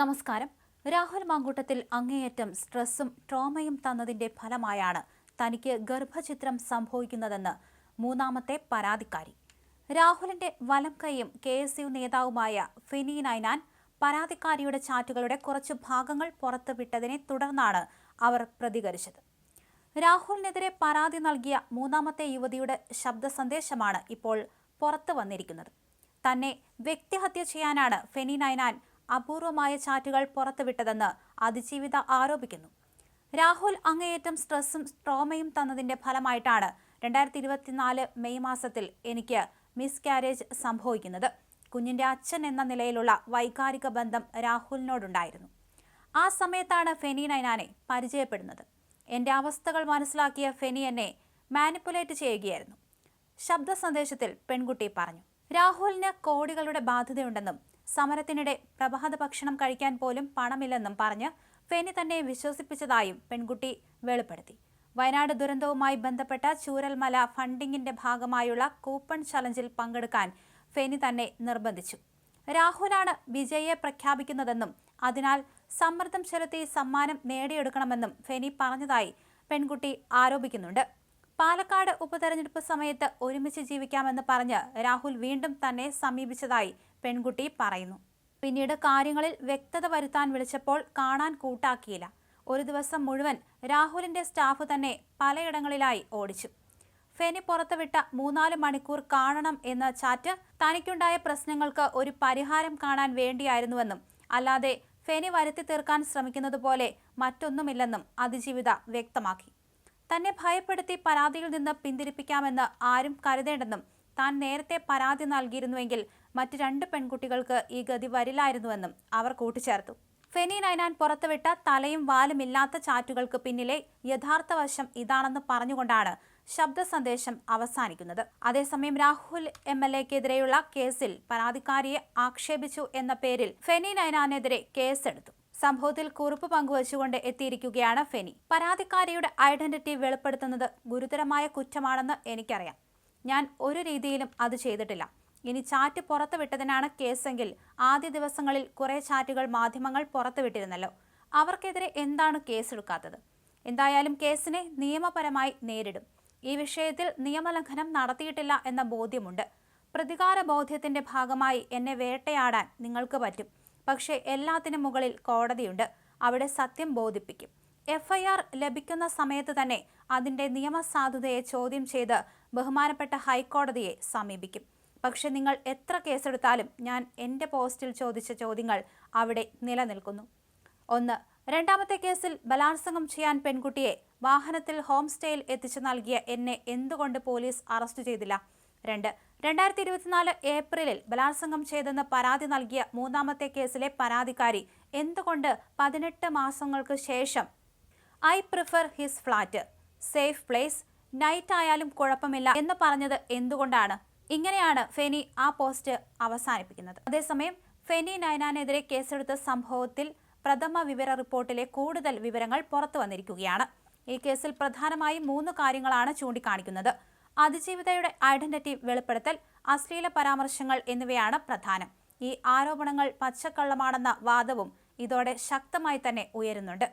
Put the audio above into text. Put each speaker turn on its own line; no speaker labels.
നമസ്കാരം. രാഹുൽ മാങ്കൂട്ടത്തിൽ അങ്ങേയറ്റം സ്ട്രെസ്സും ട്രോമയും തന്നതിന്റെ ഫലമായാണ് തനിക്ക് ഗർഭചിത്രം സംഭവിക്കുന്നതെന്ന് മൂന്നാമത്തെ പരാതിക്കാരി. രാഹുലിന്റെ വലം കൈയും കെ എസ് യു നേതാവുമായ ഫിനി നൈനാൻ പരാതിക്കാരിയുടെ ചാറ്റുകളുടെ കുറച്ച് ഭാഗങ്ങൾ പുറത്തുവിട്ടതിനെ തുടർന്നാണ് അവർ പ്രതികരിച്ചത്. രാഹുലിനെതിരെ പരാതി നൽകിയ മൂന്നാമത്തെ യുവതിയുടെ ശബ്ദ സന്ദേശമാണ് ഇപ്പോൾ പുറത്തു വന്നിരിക്കുന്നത്. തന്നെ വ്യക്തിഹത്യ ചെയ്യാനാണ് ഫെനി നൈനാൻ അപൂർവമായ ചാറ്റുകൾ പുറത്തുവിട്ടതെന്ന് അതിജീവിത ആരോപിക്കുന്നു. രാഹുൽ അങ്ങേയറ്റം സ്ട്രെസ്സും ട്രോമയും തന്നതിന്റെ ഫലമായിട്ടാണ് രണ്ടായിരത്തി ഇരുപത്തിനാല് മെയ് മാസത്തിൽ എനിക്ക് മിസ്കാരേജ് സംഭവിക്കുന്നത്. കുഞ്ഞിന്റെ അച്ഛൻ എന്ന നിലയിലുള്ള വൈകാരിക ബന്ധം രാഹുലിനോടുണ്ടായിരുന്നു. ആ സമയത്താണ് ഫെനി നൈനാനെ പരിചയപ്പെടുന്നത്. എന്റെ അവസ്ഥകൾ മനസ്സിലാക്കിയ ഫെനി എന്നെ മാനിപ്പുലേറ്റ് ചെയ്യുകയായിരുന്നു. ശബ്ദ സന്ദേശത്തിൽ പെൺകുട്ടി പറഞ്ഞു. രാഹുലിന് കോടികളുടെ ബാധ്യതയുണ്ടെന്നും സമരത്തിനിടെ പ്രഭാത ഭക്ഷണം കഴിക്കാൻ പോലും പണമില്ലെന്നും പറഞ്ഞ് ഫെനി തന്നെ വിശ്വസിപ്പിച്ചതായും പെൺകുട്ടി വെളിപ്പെടുത്തി. വയനാട് ദുരന്തവുമായി ബന്ധപ്പെട്ട ചൂരൽമല ഫണ്ടിങ്ങിന്റെ ഭാഗമായുള്ള കൂപ്പൺ ചലഞ്ചിൽ പങ്കെടുക്കാൻ ഫെനി തന്നെ നിർബന്ധിച്ചു. രാഹുലാണ് വിജയെ പ്രഖ്യാപിക്കുന്നതെന്നും അതിനാൽ സമ്മർദ്ദം ചെലുത്തി സമ്മാനം നേടിയെടുക്കണമെന്നും ഫെനി പറഞ്ഞതായി പെൺകുട്ടി ആരോപിക്കുന്നുണ്ട്. പാലക്കാട് ഉപതെരഞ്ഞെടുപ്പ് സമയത്ത് ഒരുമിച്ച് ജീവിക്കാമെന്ന് പറഞ്ഞ് രാഹുൽ വീണ്ടും തന്നെ സമീപിച്ചതായി പെൺകുട്ടി പറയുന്നു. പിന്നീട് കാര്യങ്ങളിൽ വ്യക്തത വരുത്താൻ വിളിച്ചപ്പോൾ കാണാൻ കൂട്ടാക്കിയില്ല. ഒരു ദിവസം മുഴുവൻ രാഹുലിന്റെ സ്റ്റാഫ് തന്നെ പലയിടങ്ങളിലായി ഓടിച്ചു. ഫെനി പുറത്തുവിട്ട മൂന്നാൽ മണിക്കൂർ കാണണം എന്ന ചാറ്റ് തനിക്കുണ്ടായ പ്രശ്നങ്ങൾക്ക് ഒരു പരിഹാരം കാണാൻ വേണ്ടിയായിരുന്നുവെന്നും അല്ലാതെ ഫെനി വരുത്തി തീർക്കാൻ ശ്രമിക്കുന്നത് പോലെ മറ്റൊന്നുമില്ലെന്നും അതിജീവിത വ്യക്തമാക്കി. തന്നെ ഭയപ്പെടുത്തി പരാതിയിൽ നിന്ന് പിന്തിരിപ്പിക്കാമെന്ന് ആരും കരുതേണ്ടെന്നും താൻ നേരത്തെ പരാതി നൽകിയിരുന്നുവെങ്കിൽ മറ്റ് രണ്ട് പെൺകുട്ടികൾക്ക് ഈ ഗതി വരില്ലായിരുന്നുവെന്നും അവർ കൂട്ടിച്ചേർത്തു. ഫെനി നൈനാൻ പുറത്തുവിട്ട തലയും വാലുമില്ലാത്ത ചാറ്റുകൾക്ക് പിന്നിലെ യഥാർത്ഥ വശം ഇതാണെന്ന് പറഞ്ഞുകൊണ്ടാണ് ശബ്ദ സന്ദേശം അവസാനിക്കുന്നത്. അതേസമയം രാഹുൽ എം എൽ എക്കെതിരെയുള്ള കേസിൽ പരാതിക്കാരിയെ ആക്ഷേപിച്ചു എന്ന പേരിൽ ഫെനി നൈനാനെതിരെ കേസെടുത്തു. സംഭവത്തിൽ കുറിപ്പ് പങ്കുവച്ചുകൊണ്ട് എത്തിയിരിക്കുകയാണ് ഫെനി. പരാതിക്കാരിയുടെ ഐഡന്റിറ്റി വെളിപ്പെടുത്തുന്നത് ഗുരുതരമായ കുറ്റമാണെന്ന് എനിക്കറിയാം. ഞാൻ ഒരു രീതിയിലും അത് ചെയ്തിട്ടില്ല. ഇനി ചാറ്റ് പുറത്തുവിട്ടതിനാണ് കേസെങ്കിൽ ആദ്യ ദിവസങ്ങളിൽ കുറെ ചാറ്റുകൾ മാധ്യമങ്ങൾ പുറത്തുവിട്ടിരുന്നല്ലോ. അവർക്കെതിരെ എന്താണ് കേസെടുക്കാത്തത്? എന്തായാലും കേസിനെ നിയമപരമായി നേരിടും. ഈ വിഷയത്തിൽ നിയമലംഘനം നടത്തിയിട്ടില്ല എന്ന ബോധ്യമുണ്ട്. പ്രതികാര ബോധ്യത്തിന്റെ ഭാഗമായി എന്നെ വേട്ടയാടാൻ നിങ്ങൾക്ക് പറ്റും. പക്ഷേ എല്ലാത്തിനും മുകളിൽ കോടതിയുണ്ട്. അവിടെ സത്യം ബോധിപ്പിക്കും. എഫ്ഐആർ ലഭിക്കുന്ന സമയത്ത് തന്നെ അതിന്റെ നിയമസാധുതയെ ചോദ്യം ചെയ്ത് ബഹുമാനപ്പെട്ട ഹൈക്കോടതിയെ സമീപിക്കും. പക്ഷെ നിങ്ങൾ എത്ര കേസെടുത്താലും ഞാൻ എന്റെ പോസ്റ്റിൽ ചോദിച്ച ചോദ്യങ്ങൾ അവിടെ നിലനിൽക്കുന്നു. ഒന്ന് രണ്ടാമത്തെ കേസിൽ ബലാത്സംഗം ചെയ്യാൻ പെൺകുട്ടിയെ വാഹനത്തിൽ ഹോം സ്റ്റേയിൽ എത്തിച്ചു നൽകിയ എന്നെ എന്തുകൊണ്ട് പോലീസ് അറസ്റ്റ് ചെയ്തില്ല? രണ്ട് രണ്ടായിരത്തി ഇരുപത്തിനാല് ഏപ്രിലിൽ ബലാത്സംഗം ചെയ്തെന്ന് പരാതി നൽകിയ മൂന്നാമത്തെ കേസിലെ പരാതിക്കാരി എന്തുകൊണ്ട് പതിനെട്ട് മാസങ്ങൾക്ക് ശേഷം? I prefer his flat. Safe place. Night ആയാലും കുഴപ്പമില്ല എന്ന് പറഞ്ഞത് എന്തുകൊണ്ടാണ്? ഇങ്ങനെയാണ് ഫെനി ആ പോസ്റ്റ് അവസാനിപ്പിക്കുന്നത്. അതേസമയം ഫെനി നയനാനെതിരെ കേസെടുത്ത സംഭവത്തിൽ പ്രഥമ വിവര റിപ്പോർട്ടിലെ കൂടുതൽ വിവരങ്ങൾ പുറത്തു വന്നിരിക്കുകയാണ് ഈ കേസിൽ പ്രധാനമായും മൂന്ന് കാര്യങ്ങളാണ് ചൂണ്ടിക്കാണിക്കുന്നത്. അതിജീവിതയുടെ ഐഡന്റിറ്റി വെളിപ്പെടുത്തൽ അശ്ലീല പരാമർശങ്ങൾ എന്നിവയാണ് പ്രധാനം. ഈ ആരോപണങ്ങൾ പച്ചക്കള്ളമാണെന്ന വാദവും ഇതോടെ ശക്തമായി തന്നെ ഉയരുന്നുണ്ട്.